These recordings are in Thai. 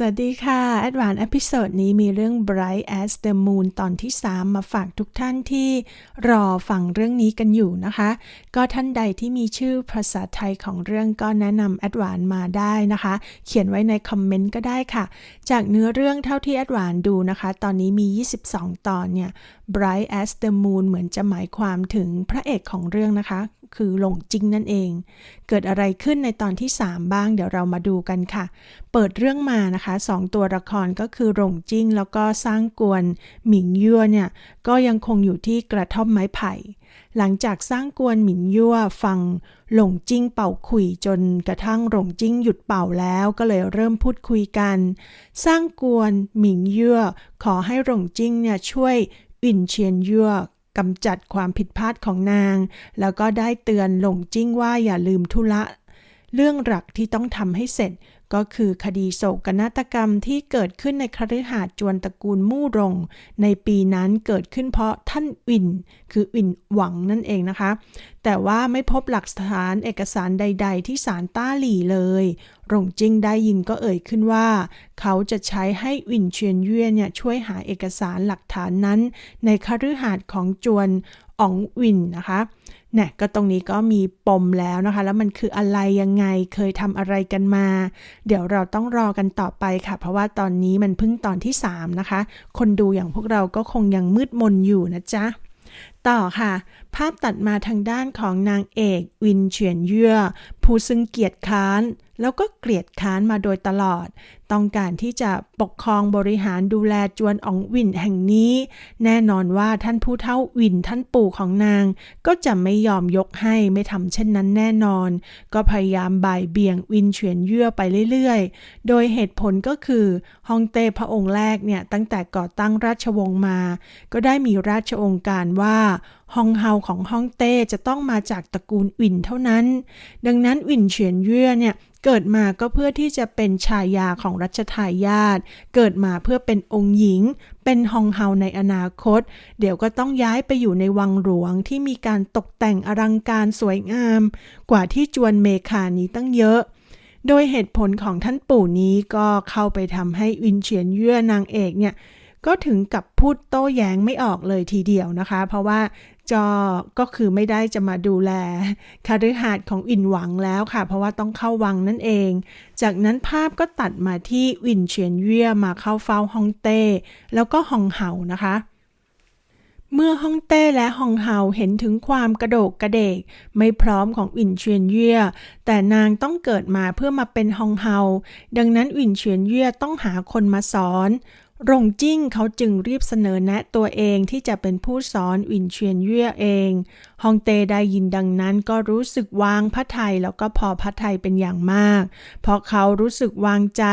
สวัสดีค่ะ แอดวานอพิโซดนี้มีเรื่อง Bright as the Moon ตอนที่ 3 มาฝากทุกท่านที่รอฟังเรื่องนี้กันอยู่นะคะ ก็ท่านใดที่มีชื่อภาษาไทยของเรื่องก็แนะนำแอดวานมาได้นะคะ เขียนไว้ในคอมเมนต์ก็ได้ค่ะ จากเนื้อเรื่องเท่าที่แอดวานดูนะคะ ตอนนี้มี 22 ตอนเนี่ย Bright as the Moon เหมือนจะหมายความถึงพระเอกของเรื่องนะคะ คือหลงจิงนั่นเอง เกิดอะไรขึ้นในตอนที่ 3 บ้าง เดี๋ยวเรามาดูกันค่ะ เปิดเรื่องมานะคะสองตัวละครก็คือหลงจิ้งแล้วก็สร้างกวนหมิงยั่วเนี่ยก็ยังคงอยู่ที่กระท่อมไม้ไผ่ หลังจากสร้างกวนหมิงยั่วฟังหลงจิ้งเป่าขุยจนกระทั่งหลงจิ้งหยุดเป่าแล้วก็เลยเริ่มพูดคุยกัน สร้างกวนหมิงยั่วขอให้หลงจิ้งเนี่ยช่วยอินเชียนยั่ว กำจัดความผิดพลาดของนาง แล้วก็ได้เตือนหลงจิ้งว่าอย่าลืมธุระ เรื่องหลักที่ต้องทำให้เสร็จ ก็คือคดีโศกนาฏกรรมที่เกิดขึ้นในคฤหาสน์จวนตระกูลมู่รง ในปีนั้นเกิดขึ้นเพราะท่านวิน คือวินหวังนั่นเองนะคะ แต่ว่าไม่พบหลักฐานเอกสารใด ๆ ที่ศาลต้าหลี่เลยหลงจิงได้ยินก็เอ่ยขึ้นว่า เขาจะใช้ให้วินเชียนเย่เนี่ยช่วยหาเอกสารหลักฐานนั้น ในคฤหาสน์ของจวนอ๋องวินนะคะ เนี่ยก็ตรงนี้ก็มีปมแล้วนะคะ แล้วมันคืออะไรยังไงเคยทำอะไรกันมา เดี๋ยวเราต้องรอกันต่อไปค่ะ เพราะว่าตอนนี้มันเพิ่งตอนที่ 3 นะคะ คนดูอย่างพวกเราก็คงยังมืดมนอยู่นะจ๊ะต่อค่ะ ภาพตัดมาทางด้านของนางเอกวินเฉียนเย่อ ผู้ซึ่งเกียรติค้าน แล้วก็เกลียดค้านมาโดยตลอด ต้องการที่จะปกครองบริหารดูแลจวนอองวินแห่งนี้ แน่นอนว่าท่านผู้เท่าวินท่านปู่ของนาง ก็จะไม่ยอมยกให้ไม่ทำเช่นนั้นแน่นอน ก็พยายามบ่ายเบี่ยงวินเฉียนเย่อไปเรื่อยๆ โดยเหตุผลก็คือฮองเต้พระองค์แรกเนี่ยตั้งแต่ก่อตั้งราชวงศ์มา ก็ได้มีราชองค์การว่าฮองเฮาของฮ่องเต้จะต้องมาจากตระกูลวินเท่านั้น ดังนั้นวินเฉียนเย่อเนี่ยเกิดมาก็เพื่อที่จะเป็นชายาของรัชทายาท เกิดมาเพื่อเป็นองค์หญิง เป็นฮองเฮาในอนาคต เดี๋ยวก็ต้องย้ายไปอยู่ในวังหลวงที่มีการตกแต่งอลังการสวยงาม กว่าที่จวนเมคานี้ตั้งเยอะโดยเหตุผลของท่านปู่นี้ก็เข้าไปทำให้วินเฉียนเย่อนางเอกเนี่ย ก็ถึงกับพูดโต้แย้งไม่ออกเลยทีเดียวนะคะ เพราะว่าจอก็คือไม่ได้จะมาดูแลคาฤหาสน์ของอินหวังแล้วค่ะ เพราะว่าต้องเข้าวังนั่นเอง จากนั้นภาพก็ตัดมาที่วินเฉียนเย่ยมาเข้าเฝ้าฮองเต้ แล้วก็ฮองเหานะคะเมื่อฮ่องเต้และฮองเฮาเห็นถึงความกระโดกกระเดก ไม่พร้อมของอินเฉียนเย่ยแต่นางต้องเกิดมาเพื่อมาเป็นฮองเฮาดังนั้นอินเฉียนเย่ยต้องหาคนมาสอน รงจิ้งเขาจึงรีบเสนอแนะตัวเองที่จะเป็นผู้สอนวินเชียนเย่เองฮองเตได้ยินดังนั้นก็รู้สึกวางพระไทยแล้วก็พอพระไทยเป็นอย่างมาก เพราะเขารู้สึกวางใจ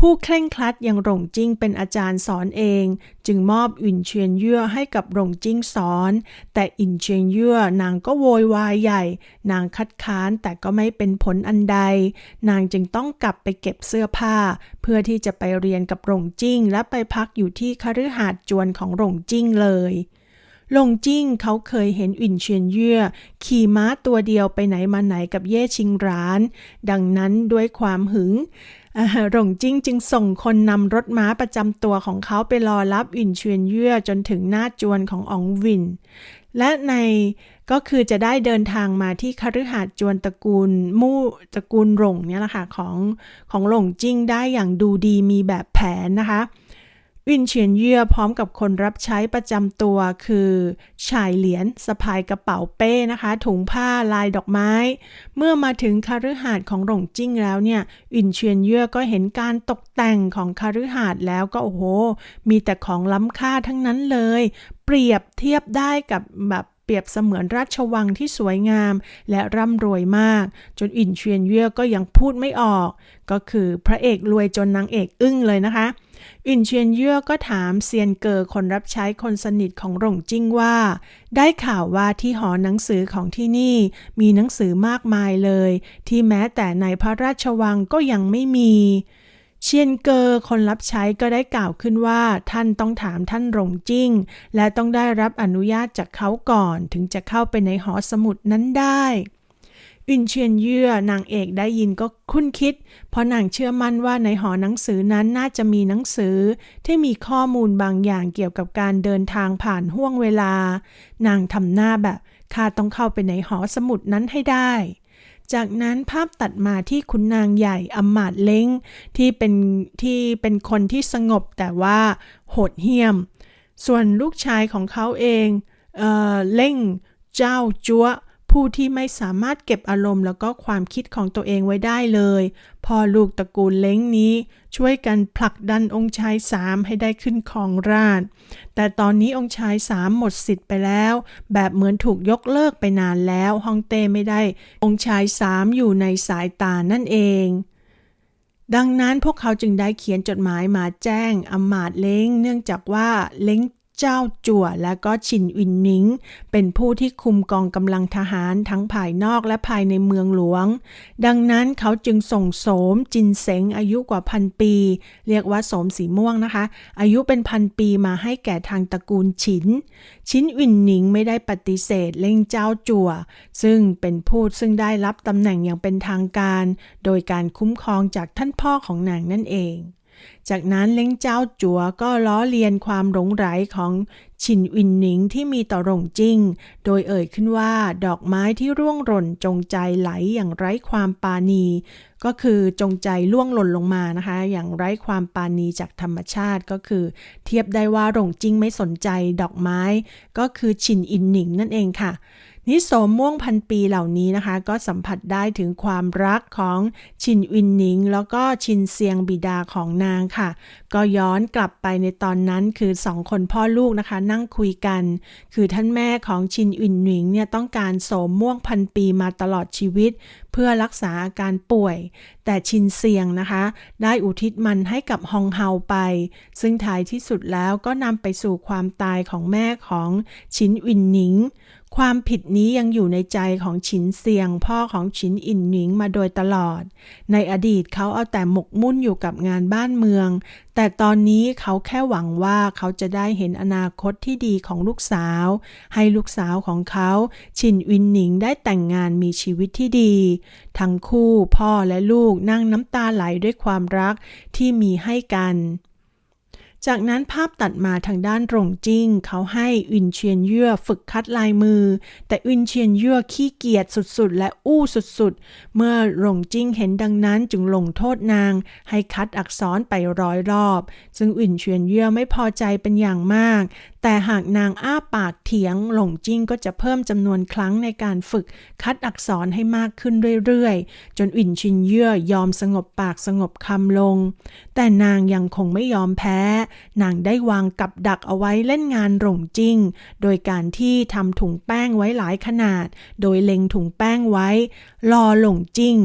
ผู้เคร่งครัดอย่างหลงจิ้งเป็นอาจารย์สอนเอง จึงมอบอินเชียนเย่อให้กับหลงจิ้งสอน แต่อินเชียนเย่อนางก็โวยวายใหญ่ นางคัดค้านแต่ก็ไม่เป็นผลอันใด นางจึงต้องกลับไปเก็บเสื้อผ้า เพื่อที่จะไปเรียนกับหลงจิ้ง และไปพักอยู่ที่คฤหาสน์จวนของหลงจิ้งเลยลงจิ้งเขาเคยเห็นอินเชียนเย่อขี่ม้าตัวเดียวไปไหนมาไหนกับเย่ชิงร้าน ดังนั้นด้วยความหึง หลงจิ้งจึงส่งคนนำรถม้าประจำตัวของเขาไปรอรับอินเชียนเย่อจนถึงหน้าจวนของอองวิน และในก็คือจะได้เดินทางมาที่คฤหาสน์จวนตระกูลมู่ตระกูลหลงเนี่ยแหละค่ะของของหลงจิ้งได้อย่างดูดีมีแบบแผนนะคะ วินเฉียนเย่อพร้อมกับคนรับใช้ประจำตัวคือชายเหรียญสะพายกระเป๋าเป้นะคะ ถุงผ้าลายดอกไม้ เมื่อมาถึงคาฤหาสน์ของหลงจิ้งแล้วเนี่ยวินเฉียนเย่อก็เห็นการตกแต่งของคาฤหาสน์แล้วก็โอ้โห มีแต่ของล้ำค่าทั้งนั้นเลย เปรียบเทียบได้กับแบบเปรียบเสมือนราชวังที่สวยงาม และร่ำรวยมาก จนอินเชียนเย่อก็ยังพูดไม่ออก ก็คือพระเอกรวยจนนางเอกอึ้งเลยนะคะ อินเชียนเย่อก็ถามเซียนเกอคนรับใช้คนสนิทของหลงจิ้งว่า ได้ข่าวว่าที่หอหนังสือของที่นี่ มีหนังสือมากมายเลย ที่แม้แต่ในพระราชวังก็ยังไม่มี เชียนเกอคนรับใช้ก็ได้กล่าวขึ้นว่า ท่านต้องถามท่านหลงจิ้ง และต้องได้รับอนุญาตจากเขาก่อน ถึงจะเข้าไปในหอสมุดนั้นได้ อินเชียนเยื่อนางเอกได้ยินก็คุ้นคิด เพราะนางเชื่อมั่นว่าในหอหนังสือนั้นน่าจะมีหนังสือ ที่มีข้อมูลบางอย่างเกี่ยวกับการเดินทางผ่านห่วงเวลา นางทำหน้าแบบข้าต้องเข้าไปในหอสมุดนั้นให้ได้ จากนั้นภาพตัดมาที่คุณนางใหญ่อำมาตเล้งที่เป็นที่เป็นคนที่สงบแต่ว่าโหดเหี้ยม ส่วนลูกชายของเขาเองเออเล่งเจ้าจัว ผู้ที่ไม่สามารถเก็บอารมณ์แล้วก็ความคิดของตัวเองไว้ได้เลยพอลูกตระกูลเล้งนี้ ช่วยกันผลักดันองค์ชายสามให้ได้ขึ้นครองราชแต่ตอนนี้องค์ชายสามหมดสิทธิ์ไปแล้ว แบบเหมือนถูกยกเลิกไปนานแล้วฮ่องเต้ไม่ได้ องค์ชายสามอยู่ในสายตานั่นเองดังนั้นพวกเขาจึงได้เขียนจดหมายมาแจ้งอำมาตย์เล้ง เนื่องจากว่าเล้ง เจ้าจั่วและก็ชินวินนิงเป็นผู้ที่คุมกองกำลังทหารทั้งภายนอกและภายในเมืองหลวง ดังนั้นเขาจึงส่งโสมจินเสงอายุกว่าพันปี เรียกว่าโสมสีม่วงนะคะ อายุเป็นพันปีมาให้แก่ทางตระกูลฉิน ชินวินนิงไม่ได้ปฏิเสธเล่งเจ้าจั่ว ซึ่งเป็นผู้ซึ่งได้รับตำแหน่งอย่างเป็นทางการ โดยการคุ้มครองจากท่านพ่อของนางนั่นเอง จากนั้นเล้งเจ้าจัวก็ล้อเลียนความหลงไหลของชินวินหนิงที่มีต่อหลงจิ้ง โดยเอ่ยขึ้นว่าดอกไม้ที่ร่วงหล่นจงใจไหลอย่างไร้ความปาณี ก็คือจงใจล่วงหล่นลงมานะคะ อย่างไร้ความปาณีจากธรรมชาติก็คือ เทียบได้ว่าหลงจิ้งไม่สนใจดอกไม้ ก็คือชินอินหนิงนั่นเองค่ะ นิโสมม่วงพันปีเหล่านี้นะคะ ก็สัมผัสได้ถึงความรักของชินวินหนิง แล้วก็ชินเซียงบิดาของนางค่ะ ก็ย้อนกลับไปในตอนนั้นคือสองคนพ่อลูกนะคะ นั่งคุยกัน คือท่านแม่ของชินวินหนิงเนี่ยต้องการโสมม่วงพันปีมาตลอดชีวิต เพื่อรักษาอาการป่วย แต่ชินเซียงนะคะ ได้อุทิศมันให้กับฮองเฮาไป ซึ่งท้ายที่สุดแล้วก็นำไปสู่ความตายของแม่ของชินวินหนิง ความผิดนี้ยังอยู่ในใจของฉินเซียง พ่อของฉินอินหนิงมาโดยตลอด ในอดีตเขาเอาแต่หมกมุ่นอยู่กับงานบ้านเมือง แต่ตอนนี้เขาแค่หวังว่าเขาจะได้เห็นอนาคตที่ดีของลูกสาว ให้ลูกสาวของเขาฉินวินหนิงได้แต่งงานมีชีวิตที่ดี ทั้งคู่พ่อและลูกนั่งน้ำตาไหลด้วยความรักที่มีให้กัน จากนั้นภาพตัดมาทางด้านตรงจิ้ง เขาให้อินเชียนเย่อฝึกคัดลายมือ แต่อินเชียนเย่อขี้เกียจสุดๆ และอู้สุดๆ เมื่อรงจิ้งเห็นดังนั้นจึงลงโทษนาง ให้คัดอักษรไปร้อยรอบ ซึ่งอินเชียนเย่อไม่พอใจเป็นอย่างมาก แต่หากนางอ้าปากเถียง หลงจิ้งก็จะเพิ่มจำนวนครั้งในการฝึกคัดอักษรให้มากขึ้นเรื่อยๆ จนวินชินเยื่อยอมสงบปากสงบคำลง แต่นางยังคงไม่ยอมแพ้ นางได้วางกับดักเอาไว้เล่นงานหลงจริงโดยการที่ทำถุงแป้งไว้หลายขนาด โดยเล็งถุงแป้งไว้ รอหลงจริง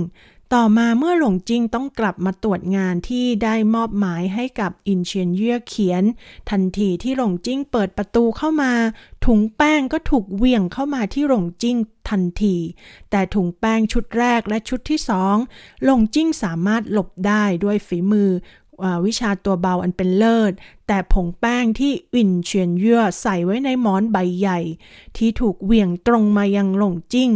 ต่อมาเมื่อหลงจิงต้องกลับมาตรวจงานที่ได้มอบหมายให้กับอินเชียนเย่เขียน ทันทีที่หลงจิงเปิดประตูเข้ามา ถุงแป้งก็ถูกเวี่ยงเข้ามาที่หลงจิงทันที แต่ถุงแป้งชุดแรกและชุดที่สองหลงจิ้งสามารถหลบได้ด้วยฝีมือ วิชาตัวเบาอันเป็นเลิศ แต่ผงแป้งที่อินเชียนเยื่อใส่ไว้ในหมอนใบใหญ่ ที่ถูกเหวี่ยงตรงมายังหลงจิ้ง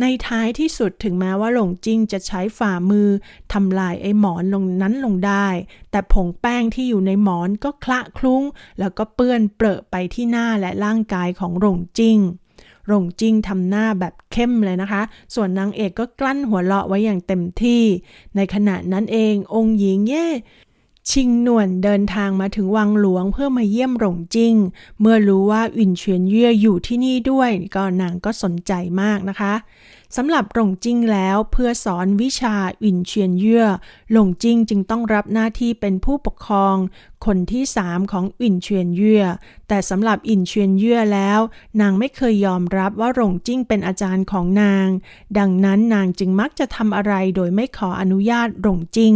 ในท้ายที่สุดถึงแม้ว่าหลงจิ้งจะใช้ฝ่ามือทำลายไอ้หมอนลงนั้นลงได้ แต่ผงแป้งที่อยู่ในหมอนก็คละคลุ้ง แล้วก็เปื้อนเปรอะไปที่หน้าและร่างกายของหลงจิ้งหลงจิ้งทำหน้าแบบเข้มเลยนะคะ ส่วนนางเอกก็กลั้นหัวเราะไว้อย่างเต็มที่ ในขณะนั้นเององค์หญิงเย่ ชิงหนวนเดินทางมาถึงวังหลวงเพื่อมาเยี่ยมหลงจิ้ง เมื่อรู้ว่าอินเฉียนเย่อยู่ที่นี่ด้วยก็นางก็สนใจมากนะคะ สำหรับหลงจิ้งแล้วเพื่อสอนวิชาอินเชียนเย่หลงจิ้งจึงต้องรับหน้าที่เป็นผู้ปกครอง คนที่สามของอินเชียนเย่แต่สำหรับอินเชียนเย่แล้ว นางไม่เคยยอมรับว่าหลงจิ้งเป็นอาจารย์ของนาง ดังนั้นนางจึงมักจะทำอะไรโดยไม่ขออนุญาตหลงจิ้ง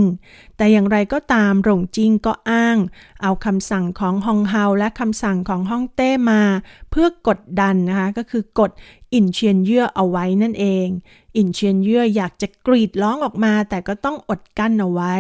แต่อย่างไรก็ตามหลงจิ้งก็อ้าง เอาคำสั่งของฮองเฮาและคำสั่งของฮ่องเต้มา เพื่อกดดันนะคะก็คือกด อินเชียนเยื่อเอาไว้นั่นเอง อินเชียนเยื่ออยากจะกรีดร้องออกมา แต่ก็ต้องอดกั้นเอาไว้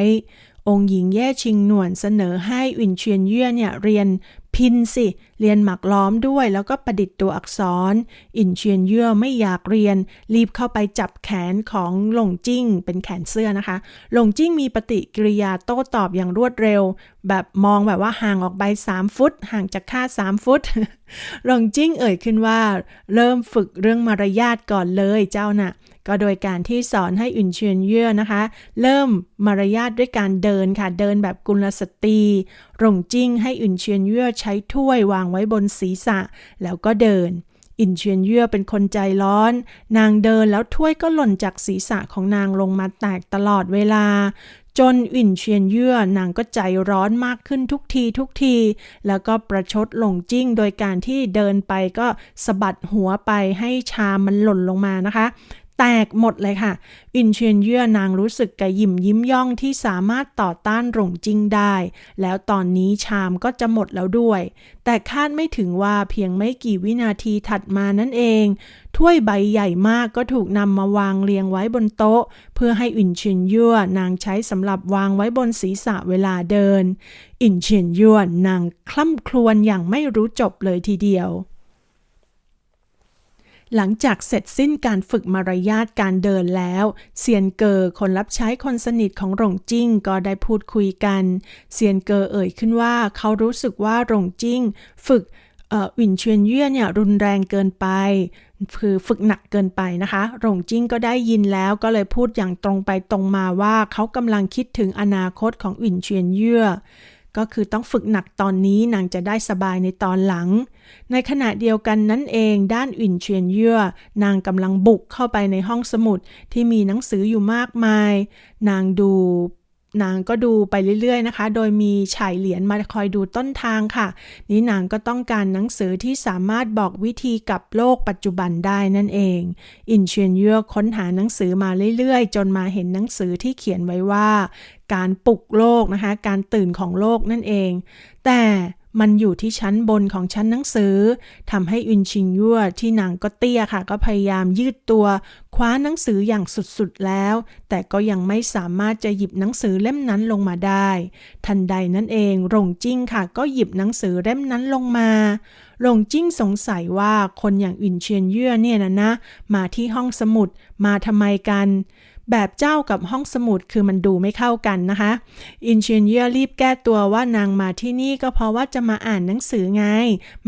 องค์หญิงแย่ชิงหนวนเสนอให้อินเชียนเยื่อเนี่ยเรียนพินสิ เรียนหมักล้อมด้วยแล้วก็ประดิษฐ์ตัวอักษร อินเชียนเย่อไม่อยากเรียน รีบเข้าไปจับแขนของหลงจิ้ง เป็นแขนเสื้อนะคะ หลงจิ้งมีปฏิกิริยาโต้ตอบอย่างรวดเร็ว แบบมองแบบว่าห่างออกไป 3 ฟุต ห่างจากค่า3 ฟุต หลงจิ้งเอ่ยขึ้นว่า เริ่มฝึกเรื่องมารยาทก่อนเลยเจ้าน่ะก็โดยการที่สอนให้อุ่นเชียนเย่อนะคะ เริ่มมารยาทด้วยการเดินค่ะ เดินแบบกุลสตรีรงจิ้งให้อุ่นเชียนเย่อใช้ถ้วยวางไว้บนศีรษะแล้วก็เดิน อินเชียนเย่อเป็นคนใจร้อน นางเดินแล้วถ้วยก็หล่นจากศีรษะของนางลงมาแตกตลอดเวลา จนอินเชียนเย่อนางก็ใจร้อนมากขึ้นทุกทีทุกที แล้วก็ประชดหลงจิ้งโดยการที่เดินไปก็สะบัดหัวไปให้ชามมันหล่นลงมานะคะ แตกหมดเลยค่ะ อินเชียนเย่อนางรู้สึกกระยิมยิ้มย่องที่สามารถต่อต้านหลงจิงได้ แล้วตอนนี้ชามก็จะหมดแล้วด้วย แต่คาดไม่ถึงว่าเพียงไม่กี่วินาทีถัดมานั่นเอง ถ้วยใบใหญ่มากก็ถูกนำมาวางเรียงไว้บนโต๊ะ เพื่อให้อินเชียนเย่อนางใช้สำหรับวางไว้บนศีรษะเวลาเดิน อินเชียนเย่อนางคล่ำครวญอย่างไม่รู้จบเลยทีเดียว หลังจากเสร็จสิ้นการฝึกมารยาทการเดินแล้วเซียนเกอคนรับใช้คนสนิทของหลงจิ้งก็ได้พูดคุยกันเซียนเกอเอ่ยขึ้นว่าเขารู้สึกว่าหลงจิ้ง ฝึกวินเชียนเย่เนี่ยรุนแรงเกินไปคือฝึกหนักเกินไปนะคะ หลงจิ้งก็ได้ยินแล้วก็เลยพูดอย่างตรงไปตรงมาว่าเขากำลังคิดถึงอนาคตของวินเชียนเย่ ก็คือต้องฝึกหนักตอนนี้นางจะได้สบายในตอนหลัง ในขณะเดียวกันนั่นเองด้านอื่นเชียนเยื่อนางกำลังบุกเข้าไปในห้องสมุดที่มีหนังสืออยู่มากมาย นางดู นางก็ดูไปเรื่อยๆนะคะ โดยมีฉายเหรียญมาคอยดูต้นทางค่ะ นี้นางก็ต้องการหนังสือที่สามารถบอกวิธีกับโลกปัจจุบันได้นั่นเอง อินเชียนเย่อค้นหาหนังสือมาเรื่อยๆ จนมาเห็นหนังสือที่เขียนไว้ว่า การปลุกโลกนะคะ การตื่นของโลกนั่นเอง แต่ มันอยู่ที่ชั้นบนของชั้นหนังสือทำให้อุนชิงยั่วที่นางก็เตี้ยค่ะ ก็พยายามยืดตัว คว้าหนังสืออย่างสุดๆแล้ว แต่ก็ยังไม่สามารถจะหยิบหนังสือเล่มนั้นลงมาได้ ทันใดนั่นเองรงจิ้งค่ะ ก็หยิบหนังสือเล่มนั้นลงมารงจิ้งสงสัยว่าคนอย่างอินเชียนเย่อเนี่ยนะนะมาที่ห้องสมุดมาทำไมกัน แบบเจ้ากับห้องสมุดคือมันดูไม่เข้ากันนะคะอินเชนเยอร์รีบแก้ตัวว่านางมาที่นี่ก็เพราะว่าจะมาอ่านหนังสือไง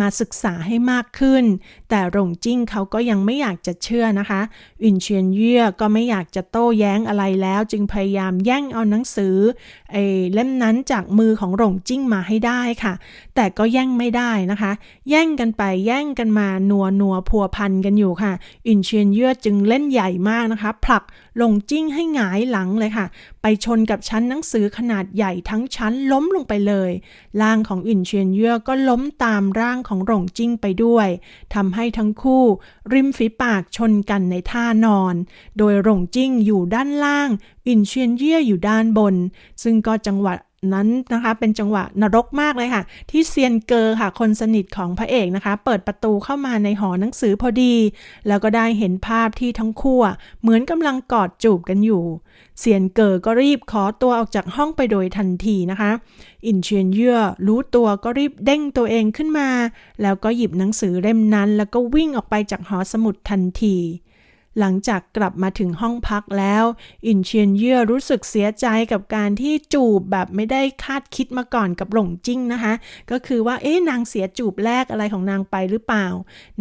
มาศึกษาให้มากขึ้น แต่หลงจิ้งเขาก็ยังไม่อยากจะเชื่อนะคะอินเชนเยอร์ก็ไม่อยากจะโต้แย้งอะไรแล้ว จึงพยายามแย่งเอาหนังสือไอ้เล่มนั้นจากมือของหลงจิ้งมาให้ได้ค่ะ แต่ก็แย่งไม่ได้นะคะ แย่งกันไปแย่งกันมานัวนัวพัวพันกันอยู่ค่ะอินเชนเยอร์จึงเล่นใหญ่มากนะคะผลัก ลงจิ้งให้หงายหลังเลยค่ะ ไปชนกับชั้นหนังสือขนาดใหญ่ทั้งชั้นล้มลงไปเลยร่างของอินเชียนเย่อก็ล้มตามร่างของหลงจิ้งไปด้วยทำให้ทั้งคู่ ริมฝีปากชนกันในท่านอน โดยหลงจิ้งอยู่ด้านล่าง อินเชียนเย่ออยู่ด้านบน ซึ่งก็จังหวะ นั้นนะคะ เป็นจังหวะนรกมากเลยค่ะ ที่เซียนเกอค่ะ คนสนิทของพระเอกนะคะ เปิดประตูเข้ามาในหอหนังสือพอดี แล้วก็ได้เห็นภาพที่ทั้งคู่เหมือนกำลังกอดจูบกันอยู่ เซียนเกอก็รีบขอตัวออกจากห้องไปโดยทันทีนะคะ อินเชียนเย่อรู้ตัวก็รีบเด้งตัวเองขึ้นมา แล้วก็หยิบหนังสือเล่มนั้น แล้วก็วิ่งออกไปจากหอสมุดทันที หลังจากกลับมาถึงห้องพักแล้ว อินเชียนเย่อรู้สึกเสียใจกับการที่จูบแบบไม่ได้คาดคิดมาก่อนกับหลงจิ้งนะคะ ก็คือว่าเอ๊ะนางเสียจูบแรกอะไรของนางไปหรือเปล่า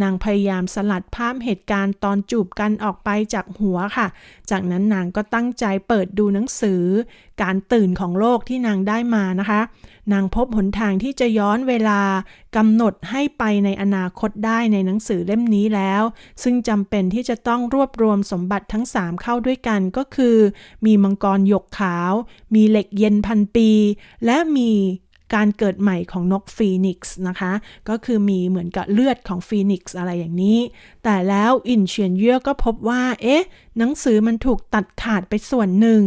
นางพยายามสลัดภาพเหตุการณ์ตอนจูบกันออกไปจากหัวค่ะ จากนั้นนางก็ตั้งใจเปิดดูหนังสือ การตื่นของโลกที่นางได้มานะคะ นางพบหนทางที่จะย้อนเวลากำหนดให้ไปในอนาคตได้ในหนังสือเล่มนี้แล้ว ซึ่งจำเป็นที่จะต้องรวบรวมสมบัติทั้ง 3 เข้าด้วยกันก็คือ มีมังกรหยกขาว มีเหล็กเย็นพันปี และมี การเกิดใหม่ของนกฟีนิกซ์นะคะ ก็คือมีเหมือนกับเลือดของฟีนิกซ์อะไรอย่างนี้ แต่แล้วอินเชียนเย่อก็พบว่า เอ๊ะ หนังสือมันถูกตัดขาดไปส่วนหนึ่ง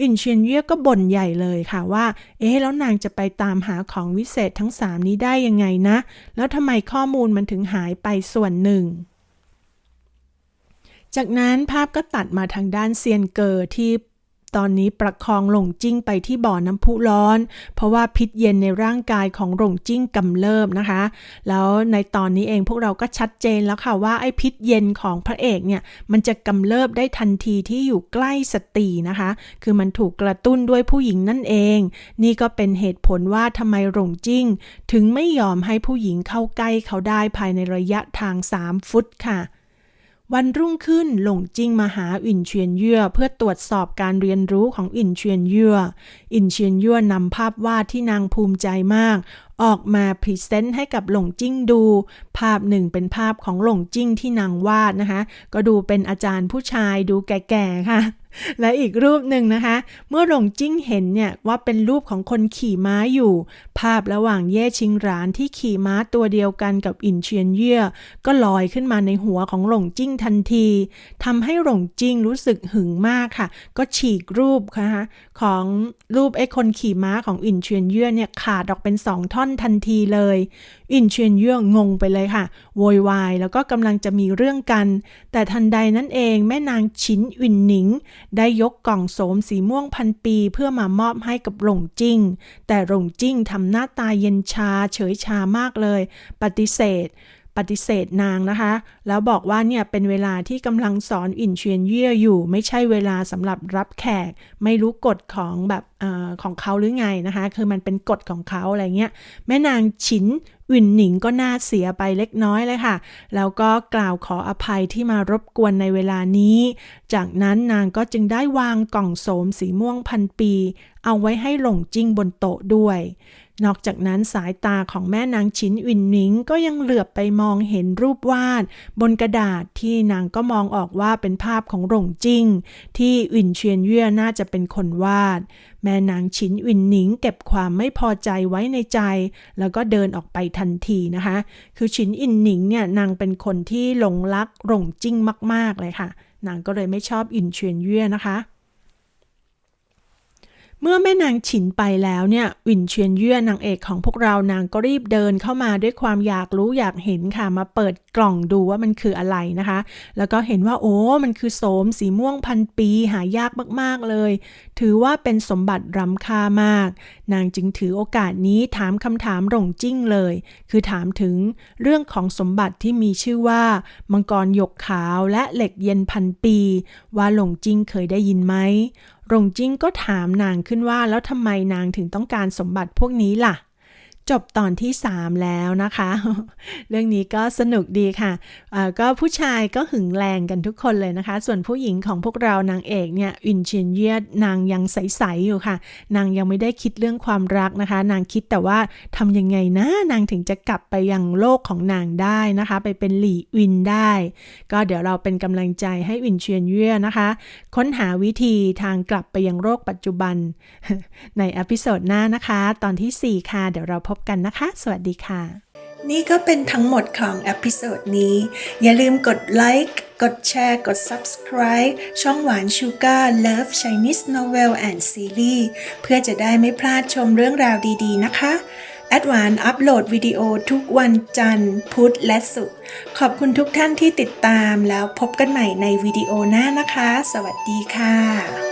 อินเชียนเย่อก็บ่นใหญ่เลยค่ะว่า เอ๊ะ แล้วนางจะไปตามหาของวิเศษทั้งสามนี้ได้ยังไงนะ แล้วทำไมข้อมูลมันถึงหายไปส่วนหนึ่งจากนั้นภาพก็ตัดมาทางด้านเซียนเกอร์ที่ ตอนนี้ประคองหลงจิ้งไปที่บ่อน้ำพุร้อน เพราะว่าพิษเย็นในร่างกายของหลงจิ้งกำเริบนะคะ แล้วในตอนนี้เองพวกเราก็ชัดเจนแล้วค่ะว่าไอ้พิษเย็นของพระเอกเนี่ยมันจะกำเริบได้ทันทีที่อยู่ใกล้สตรีนะคะ คือมันถูกกระตุ้นด้วยผู้หญิงนั่นเอง นี่ก็เป็นเหตุผลว่าทำไมหลงจิ้ง ถึงไม่ยอมให้ผู้หญิงเข้าใกล้เขาได้ภายในระยะทาง 3 ฟุตค่ะ วันรุ่งขึ้นหลงจิ้งมาหาอินเชียนเย่อเพื่อตรวจสอบการเรียนรู้ของอินเชียนเย่ออินเชียนเย่อนำภาพวาดที่นางภูมิใจมาก ออกมาพรีเซนต์ให้กับหลงจิ้งดู ภาพหนึ่งเป็นภาพของหลงจิ้งที่นางวาดนะคะ ก็ดูเป็นอาจารย์ผู้ชายดูแก่ๆค่ะ และอีกรูปหนึ่งนะคะ เมื่อหลงจิ้งเห็นเนี่ยว่าเป็นรูปของคนขี่ม้าอยู่ ภาพระหว่างเย่ชิงหรานที่ขี่ม้าตัวเดียวกันกับอินเชียนเย่อก็ลอยขึ้นมาในหัวของหลงจิ้งทันทีทำให้หลงจิ้งรู้สึกหึงมากค่ะ ก็ฉีกรูปนะคะของรูปไอ้คนขี่ม้าของอินเชียนเย่อเนี่ยขาดออกเป็นสองท่อนทันทีเลย อินเชียนเย่องงไปเลยค่ะ โวยวายแล้วก็กำลังจะมีเรื่องกัน แต่ทันใดนั้นเองแม่นางชินอินหนิงได้ยกกล่องโสมสีม่วงพันปีเพื่อมามอบให้กับหลงจิ้ง แต่หลงจิ้งทำหน้าตาเย็นชาเฉยชามากเลย ปฏิเสธ ปฏิเสธนางนะคะ แล้วบอกว่าเนี่ยเป็นเวลาที่กำลังสอนอินเชียนเย่ออยู่ ไม่ใช่เวลาสำหรับรับแขก ไม่รู้กฎของแบบออของเขาหรือไงนะคะ คือมันเป็นกฎของเขาอะไรเงี้ย แม่นางฉินวินหนิงก็น่าเสียไปเล็กน้อยเลยค่ะ แล้วก็กล่าวขออภัยที่มารบกวนในเวลานี้ จากนั้นนางก็จึงได้วางกล่องโสมสีม่วงพันปี เอาไว้ให้หลงจิ้งบนโต๊ะด้วย นอกจากนั้นสายตาของแม่นางชินวินหนิงก็ยังเหลือบไปมองเห็นรูปวาด บนกระดาษที่นางก็มองออกว่าเป็นภาพของหลงจิ้ง ที่วินเชียนเย่อน่าจะเป็นคนวาด แม่นางชินวินหนิงเก็บความไม่พอใจไว้ในใจ แล้วก็เดินออกไปทันทีนะคะ คือชินอินหนิงเนี่ยนางเป็นคนที่หลงรักหลงจิ้งมาก ๆเลยค่ะ นางก็เลยไม่ชอบอินเชียนเย่อนะคะ เมื่อแม่นางฉินไปแล้วเนี่ยวินเชียนเยื่อนางเอกของพวกเรานางก็รีบเดินเข้ามาด้วยความอยากรู้อยากเห็นค่ะมาเปิดกล่องดูว่ามันคืออะไรนะคะ แล้วก็เห็นว่าโอ้มันคือโสมสีม่วงพันปีหายากมากๆเลย ถือว่าเป็นสมบัติล้ำค่ามาก นางจึงถือโอกาสนี้ถามคำถามหลงจิ้งเลย คือถามถึงเรื่องของสมบัติที่มีชื่อว่ามังกรหยกขาวและเหล็กเย็นพันปี ว่าหลงจิ้งเคยได้ยินไหม หลงจิ้งก็ถามนางขึ้นว่าแล้วทำไมนางถึงต้องการสมบัติพวกนี้ล่ะ จบตอนที่ 3 แล้วนะคะ เรื่องนี้ก็สนุกดีค่ะะก็ผู้ชายก็หึงแรงกันทุกคนเลยนะคะ ส่วนผู้หญิงของพวกเรานางเอกเนี่ยอินเชียนเยียดนางยังใสๆอยู่ค่ะ นางยังไม่ได้คิดเรื่องความรักนะคะ นางคิดแต่ว่าทำยังไงนะนางถึงจะกลับไปยังโลกของนางได้นะคะ ไปเป็นหลี่วินได้ ก็เดี๋ยวเราเป็นกำลังใจให้อินเชียนเยียนะคะ ค้นหาวิธีทางกลับไปยังโลกปัจจุบัน ในอพิโซดหน้านะคะ ตอนที่ 4 ค่ะเดี๋ยวเราพบกันนะคะ สวัสดีค่ะ นี่ก็เป็นทั้งหมดของอพิโซดนี้ อย่าลืมกดไลค์กดแชร์ กด Subscribe ช่องหวานชูการ์ Love Chinese Novel and Series เพื่อจะได้ไม่พลาดชมเรื่องราวดีๆ นะคะแอดวานอัปโหลดวิดีโอทุกวันจันทร์ พุธและศุกร์ขอบคุณทุกท่านที่ติดตามแล้วพบกันใหม่ในวิดีโอหน้านะคะ สวัสดีค่ะ